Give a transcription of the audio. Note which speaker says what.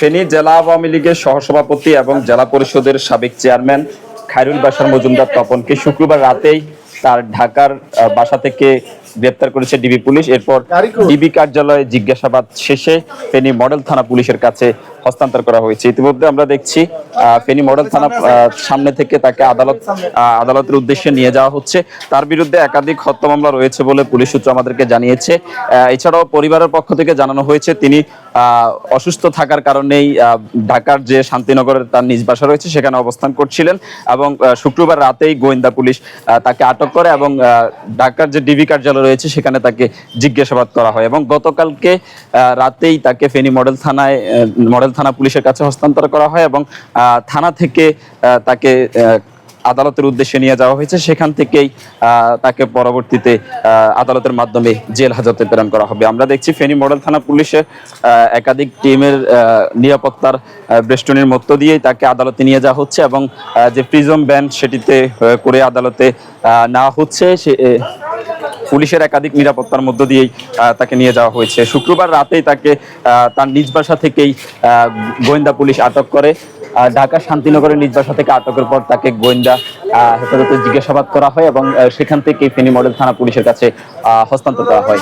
Speaker 1: ফেনী জেলা আওয়ামী লীগের সহসভাপতি এবং জেলা পরিষদের সাবেক চেয়ারম্যান খায়রুল বাসার মজুমদার তপনকে শুক্রবার রাতেই তার ঢাকার বাসা থেকে গ্রেপ্তার করেছে ডিবি পুলিশ। এরপর ডিবি কার্যালয়ে জিজ্ঞাসাবাদ শেষে ফেনী মডেল থানা পুলিশের কাছে হস্তান্তর করা হয়েছে। ইতিমধ্যে আমরা দেখছি ফেনী মডেল থানা সামনে থেকে তাকে আদালত আদালতের উদ্দেশ্যে নিয়ে যাওয়া হচ্ছে। তার বিরুদ্ধে একাধিক হত্যা মামলা রয়েছে বলে পুলিশ সূত্র আমাদেরকে জানিয়েছে। এছাড়াও পরিবারের পক্ষ থেকে জানানো হয়েছে তিনি আহ, অসুস্থ থাকার কারণেই আহ, ঢাকার যে শান্তিনগরের তার নিজ বাসা রয়েছে সেখানে অবস্থান করছিলেন এবং শুক্রবার রাতেই গোয়েন্দা পুলিশ তাকে আটক করে এবং আহ, ঢাকার যে ডিবি কার্যালয় রয়েছে, সেখানে তাকে জিজ্ঞাসাবাদ করা হয় এবং গতকালকে রাতেই তাকে ফেনী মডেল থানায় মডেল থানা পুলিশের কাছে হস্তান্তর করা হয় এবং থানা থেকে তাকে আদালতের উদ্দেশ্যে নিয়ে যাওয়া হয়েছে। সেখান থেকেই তাকে পরবর্তীতে আদালতের মাধ্যমে জেল হাজতে প্রেরণ করা হবে। আমরা দেখছি ফেনী মডেল থানা পুলিশের একাধিক টিমের নিরাপত্তার বেষ্টনীর মধ্য দিয়েই তাকে আদালতে নিয়ে যাওয়া হচ্ছে এবং যে প্রিজম ব্যান্ড সেটিতে করে আদালতে নেওয়া হচ্ছে, সে পুলিশের একাধিক নিরাপত্তার মধ্য দিয়েই তাকে নিয়ে যাওয়া হয়েছে। শুক্রবার রাতেই তাকে তার নিজ বাসা থেকেই গোয়েন্দা পুলিশ আটক করে। ঢাকা শান্তিনগরের নিজ বাসা থেকে আটকের পর তাকে গোয়েন্দা হেফাজতে জিজ্ঞাসাবাদ করা হয় এবং সেখান থেকে ফেনী মডেল থানা পুলিশের কাছে হস্তান্তর করা হয়।